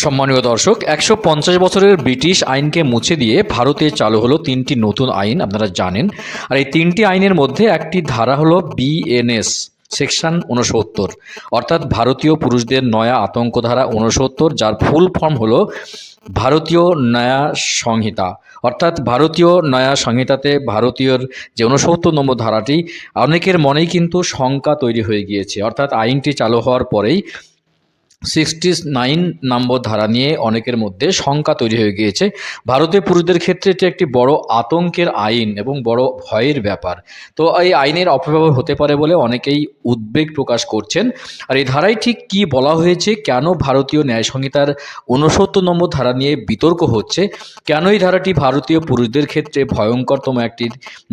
সম্মানীয় দর্শক, একশো পঞ্চাশ বছরের ব্রিটিশ আইনকে মুছে দিয়ে ভারতে চালু হলো তিনটি নতুন আইন, আপনারা জানেন। আর এই তিনটি আইনের মধ্যে একটি ধারা হলো বিএনএস সেকশন উনসত্তর অর্থাৎ ভারতীয় পুরুষদের নয়া আতঙ্ক ধারা উনসত্তর যার ফুল ফর্ম হলো ভারতীয় নয়া সংহিতা। অর্থাৎ ভারতীয় নয়া সংহিতাতে ভারতীয়র যে উনসত্তর নম্বর ধারাটি, অনেকের মনেই কিন্তু শঙ্কা তৈরি হয়ে গিয়েছে। অর্থাৎ আইনটি চালু হওয়ার পরেই সিক্সটি নাইন নম্বর ধারা নিয়ে অনেকের মধ্যে শঙ্কা তৈরি হয়ে গিয়েছে। ভারতীয় পুরুষদের ক্ষেত্রে এটি একটি বড় আতঙ্কের আইন এবং বড় ভয়ের ব্যাপার। তো এই আইনের অপব্যবহার হতে পারে বলে অনেকেই উদ্বেগ প্রকাশ করছেন। আর এই ধারায় ঠিক কি বলা হয়েছে, কেন ভারতীয় ন্যায় সংহিতার উনসত্তর নম্বর ধারা নিয়ে বিতর্ক হচ্ছে, কেন এই ধারাটি ভারতীয় পুরুষদের ক্ষেত্রে ভয়ঙ্করতম একটি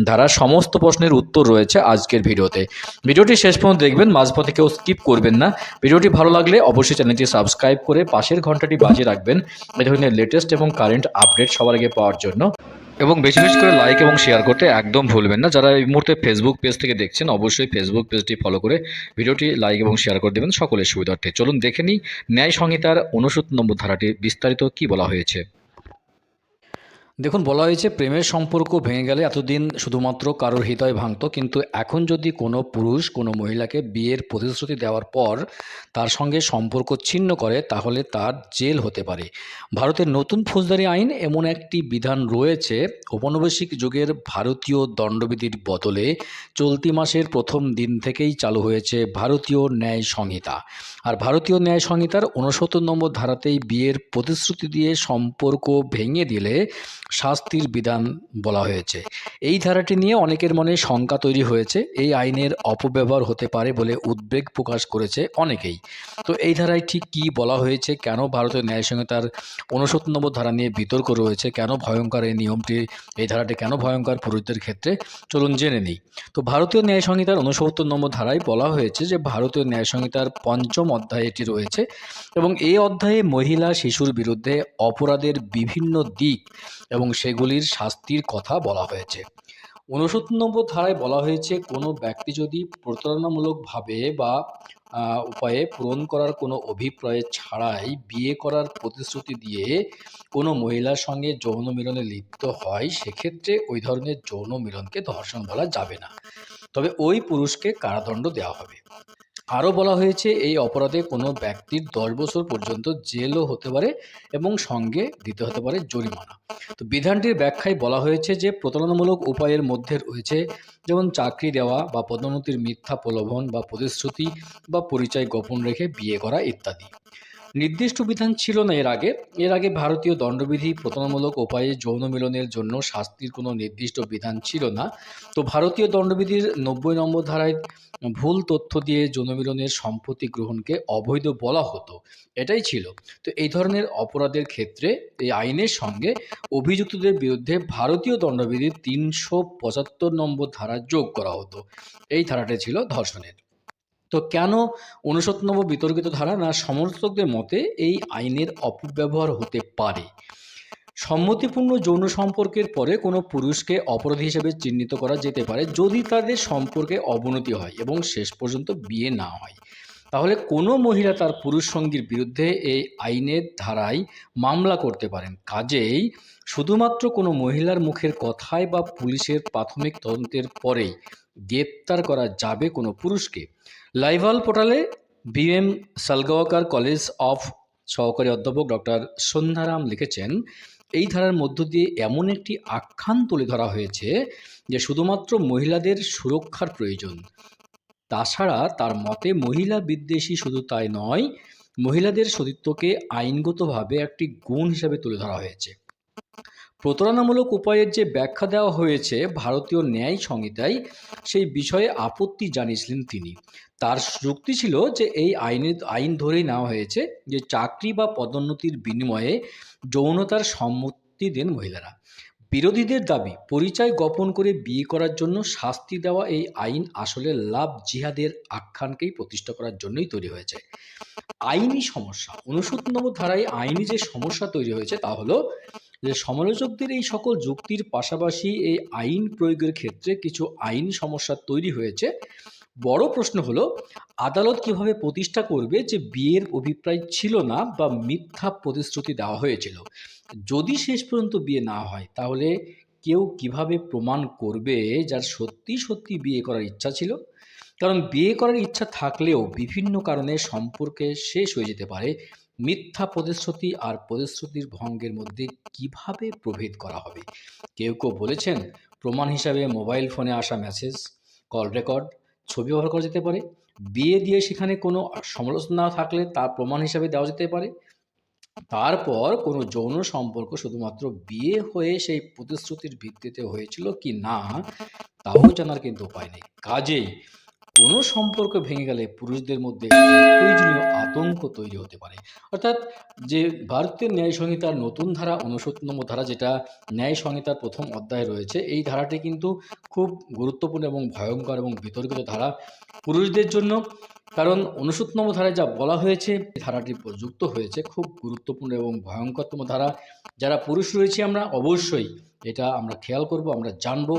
ধারা, সমস্ত প্রশ্নের উত্তর রয়েছে আজকের ভিডিওতে। ভিডিওটি শেষ পর্যন্ত দেখবেন, মাঝপথে কেউ স্কিপ করবেন না। ভিডিওটি ভালো লাগলে অবশ্যই চ্যানেলটি সাবস্ক্রাইব করে পাশের ঘন্টাটি বাজিয়ে রাখবেন। এই ধরনের লেটেস্ট এবং কারেন্ট আপডেট সবার আগে পাওয়ার জন্য। এবং বেশি বেশি করে লাইক এবং শেয়ার করতে একদম ভুলবেন না। যারা এই মুহূর্তে ফেসবুক পেজ থেকে দেখছেন, অবশ্যই ফেসবুক পেজটি ফলো করে ভিডিওটি লাইক এবং শেয়ার করে দেবেন সকলের সুবিধার্থে। চলুন দেখে নিই ন্যায় সংহিতার উনসত্তর নম্বর ধারাটি বিস্তারিত কি বলা হয়েছে। দেখুন, বলা হয়েছে প্রেমের সম্পর্ক ভেঙে গেলে এতদিন শুধুমাত্র কারোর হৃদয় ভাঙতো, কিন্তু এখন যদি কোনো পুরুষ কোনো মহিলাকে বিয়ের প্রতিশ্রুতি দেওয়ার পর তার সঙ্গে সম্পর্ক ছিন্ন করে, তাহলে তার জেল হতে পারে। ভারতের নতুন ফৌজদারি আইন এমন একটি বিধান রয়েছে। ঔপনিবেশিক যুগের ভারতীয় দণ্ডবিধির বদলে চলতি মাসের প্রথম দিন থেকেই চালু হয়েছে ভারতীয় ন্যায় সংহিতা। আর ভারতীয় ন্যায় সংহিতার উনসত্তর নম্বর ধারাতেই বিয়ের প্রতিশ্রুতি দিয়ে সম্পর্ক ভেঙে দিলে শাস্তির বিধান বলা হয়েছে। এই ধারাটি নিয়ে অনেকের মনে শঙ্কা তৈরি হয়েছে। এই আইনের অপব্যবহার হতে পারে বলে উদ্বেগ প্রকাশ করেছে অনেকেই। তো এই ধারায় ঠিক কী বলা হয়েছে? কেন ভারতের ন্যায় সংহিতার উনসত্তর নম্বর ধারা নিয়ে বিতর্ক রয়েছে? কেন ভয়ঙ্কর এই নিয়মটি, এই ধারাটি কেন ভয়ঙ্কর পুরুষদের ক্ষেত্রে? চলুন জেনে নিই। তো ভারতীয় ন্যায় সংহিতার উনসত্তর নম্বর ধারায় বলা হয়েছে যে, ভারতীয় ন্যায় সংহিতার পঞ্চম অধ্যায় এটি রয়েছে এবং এই অধ্যায়ে মহিলা শিশুর বিরুদ্ধে অপরাধের বিভিন্ন দিক এবং সেগুলির শাস্তির কথা বলা হয়েছে। উনসত্তর নম্বর ধারায় বলা হয়েছে, কোনো ব্যক্তি যদি প্রতারণামূলকভাবে বা উপায়ে পূরণ করার কোনো অভিপ্রায় ছাড়াই বিয়ে করার প্রতিশ্রুতি দিয়ে কোনো মহিলার সঙ্গে যৌন মিলনে লিপ্ত হয়, সেক্ষেত্রে ওই ধরনের যৌন মিলনকে ধর্ষণ বলা যাবে না। তবে ওই পুরুষকে কারাদণ্ড দেওয়া হবে। আরও বলা হয়েছে, এই অপরাধে কোনো ব্যক্তির দশ বছর পর্যন্ত জেলও হতে পারে এবং সঙ্গে দিতে হতে পারে জরিমানা। তো বিধানটির ব্যাখ্যায় বলা হয়েছে যে, প্রতারণামূলক উপায়ের মধ্যে রয়েছে, যেমন চাকরি দেওয়া বা পদোন্নতির মিথ্যা প্রলোভন বা প্রতিশ্রুতি বা পরিচয় গোপন রেখে বিয়ে করা ইত্যাদি। নির্দিষ্ট বিধান ছিল না এর আগে। এর আগে ভারতীয় দণ্ডবিধি প্রতারণামূলক উপায়ে যৌন মিলনের জন্য শাস্তির কোনো নির্দিষ্ট বিধান ছিল না। তো ভারতীয় দণ্ডবিধির নব্বই নম্বর ধারায় ভুল তথ্য দিয়ে যৌন মিলনের সম্পত্তি গ্রহণকে অবৈধ বলা হতো। এটাই ছিল। তো এই ধরনের অপরাধের ক্ষেত্রে এই আইনের সঙ্গে অভিযুক্তদের বিরুদ্ধে ভারতীয় দণ্ডবিধির তিনশো পঁচাত্তর নম্বর ধারা যোগ করা হতো। এই ধারাটা ছিল ধর্ষণের। তো কেন উনসত্তর নম্বর বিতর্কিত ধারা না সমর্থকদের মতে এই আইনের অপব্যবহার হতে পারে? সম্মতিপূর্ণ যৌন সম্পর্কের পরে কোনো পুরুষকে অপরাধী হিসেবে চিহ্নিত করা যেতে পারে যদি তাদের সম্পর্কে অবনতি হয় এবং শেষ পর্যন্ত বিয়ে না হয়। তাহলে কোনো মহিলা তার পুরুষ সঙ্গীর বিরুদ্ধে এই আইনের ধারায় মামলা করতে পারেন। কাজেই শুধুমাত্র কোনো মহিলার মুখের কথায় বা পুলিশের প্রাথমিক তদন্তের পরেই গ্রেপ্তার করা যাবে কোনো পুরুষকে। লাইভাল পোর্টালে বিএম সালগাওয়াকার কলেজ অফ সহকারী অধ্যাপক ডক্টর সন্ধ্যারাম লিখেছেন, এই ধারার মধ্য দিয়ে এমন একটি আখ্যান তুলে ধরা হয়েছে যে শুধুমাত্র মহিলাদের সুরক্ষার প্রয়োজন। তাছাড়া তার মতে মহিলা বিদ্বেষী শুধু তাই নয়, মহিলাদের সতীত্বকে আইনগতভাবে একটি গুণ হিসাবে তুলে ধরা হয়েছে। প্রতারণামূলক উপায়ের যে ব্যাখ্যা দেওয়া হয়েছে ভারতীয় ন্যায় সংহিতায়, সেই বিষয়ে আপত্তি জানিয়েছিলেন তিনি। তার যুক্তি ছিল যে এই আইনের, আইন ধরেই নেওয়া হয়েছে যে চাকরি বা পদোন্নতির বিনিময়ে যৌনতার সম্মতি দেন মহিলারা। বিরোধীদের দাবি, পরিচয় গোপন করে বিয়ে করার জন্য শাস্তি দেওয়া এই আইন আসলে লাভ জিহাদের আখ্যানকেই প্রতিষ্ঠা করার জন্যই তৈরি হয়েছে। আইনি সমস্যা উনসত্তর নম্বর ধারায় আইনি যে সমস্যা তৈরি হয়েছে তা হলো যে সমালোচকদের এই সকল যুক্তির পাশাপাশি এই আইন প্রয়োগের ক্ষেত্রে কিছু আইনি সমস্যা তৈরি হয়েছে। বড় প্রশ্ন হলো, আদালত কীভাবে প্রতিষ্ঠা করবে যে বিয়ের অভিপ্রায় ছিল না বা মিথ্যা প্রতিশ্রুতি দেওয়া হয়েছিল? যদি শেষ পর্যন্ত বিয়ে না হয়, তাহলে কেউ কীভাবে প্রমাণ করবে যার সত্যি সত্যি বিয়ে করার ইচ্ছা ছিল? কারণ বিয়ে করার ইচ্ছা থাকলেও বিভিন্ন কারণে সম্পর্কে শেষ হয়ে যেতে পারে। মিথ্যা প্রতিশ্রুতি আর প্রতিশ্রুতির ভঙ্গের মধ্যে কীভাবে প্রভেদ করা হবে? কেউ কেউ বলেছেন, প্রমাণ হিসাবে মোবাইল ফোনে আসা মেসেজ কল রেকর্ড ছবি ব্যবহার করা যেতে পারে। বিয়ে দিয়ে সেখানে কোনো সমালোচনা থাকলে তার প্রমাণ হিসাবে দেওয়া যেতে পারে। তারপর কোনো যৌন সম্পর্ক শুধুমাত্র বিয়ে হয়ে সেই প্রতিশ্রুতির ভিত্তিতে হয়েছিল কি না, তাও জানার কিন্তু উপায় নেই। কাজেই কোনো সম্পর্ক ভেঙে গেলে পুরুষদের মধ্যে প্রয়োজনীয় আতঙ্ক তৈরি হতে পারে। অর্থাৎ যে ভারতের ন্যায় সংহিতার নতুন ধারা উনসত্তম ধারা যেটা ন্যায় সংহিতার প্রথম অধ্যায় রয়েছে, এই ধারাটি কিন্তু খুব গুরুত্বপূর্ণ এবং ভয়ঙ্কর এবং বিতর্কিত ধারা। পুরুষদের জন্য কারণ উনসত্তম ধারায় যা বলা হয়েছে ধারাটি প্রযুক্ত হয়েছে, খুব গুরুত্বপূর্ণ এবং ভয়ঙ্করতম ধারা। যারা পুরুষ রয়েছে আমরা, অবশ্যই এটা আমরা খেয়াল করব, আমরা জানব।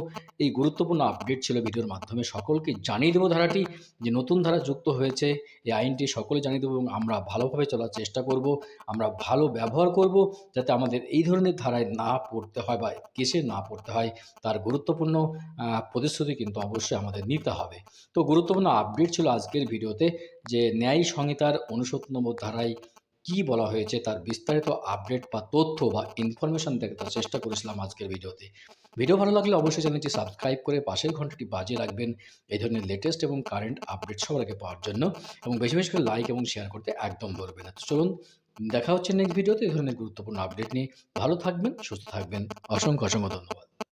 এই গুরুত্বপূর্ণ আপডেট ছিল ভিডিওর মাধ্যমে, সকলকে জানিয়ে দেবো ধারাটি যে নতুন ধারা যুক্ত হয়েছে, এই আইনটি সকলে জানিয়ে দেবো এবং আমরা ভালোভাবে চলার চেষ্টা করব, আমরা ভালো ব্যবহার করব, যাতে আমাদের এই ধরনের ধারায় না পড়তে হয় বা কেসে না পড়তে হয়, তার গুরুত্বপূর্ণ প্রতিশ্রুতি কিন্তু অবশ্যই আমাদের নিতে হবে। তো গুরুত্বপূর্ণ আপডেট ছিল আজকের ভিডিওতে। যে ন্যায় সংহিতার অনুসত্তম ধারায় কি বলা হয়েছে তার বিস্তারিত আপডেট বা তথ্য বা ইনফরমেশন দেখার চেষ্টা করেছিলাম আজকের ভিডিওতে। ভিডিও ভালো লাগলে অবশ্যই চ্যানেলটি সাবস্ক্রাইব করে পাশের ঘন্টাটি বাজিয়ে রাখবেন এই ধরনের লেটেস্ট এবং কারেন্ট আপডেট সবার আগে পাওয়ার জন্য এবং বেশি বেশি করে লাইক এবং শেয়ার করতে একদম ভরবেন না। তো চলুন, দেখা হচ্ছে নেক্সট ভিডিওতে এই ধরনের গুরুত্বপূর্ণ আপডেট নিয়ে। ভালো থাকবেন, সুস্থ থাকবেন। অসংখ্য অসংখ্য ধন্যবাদ।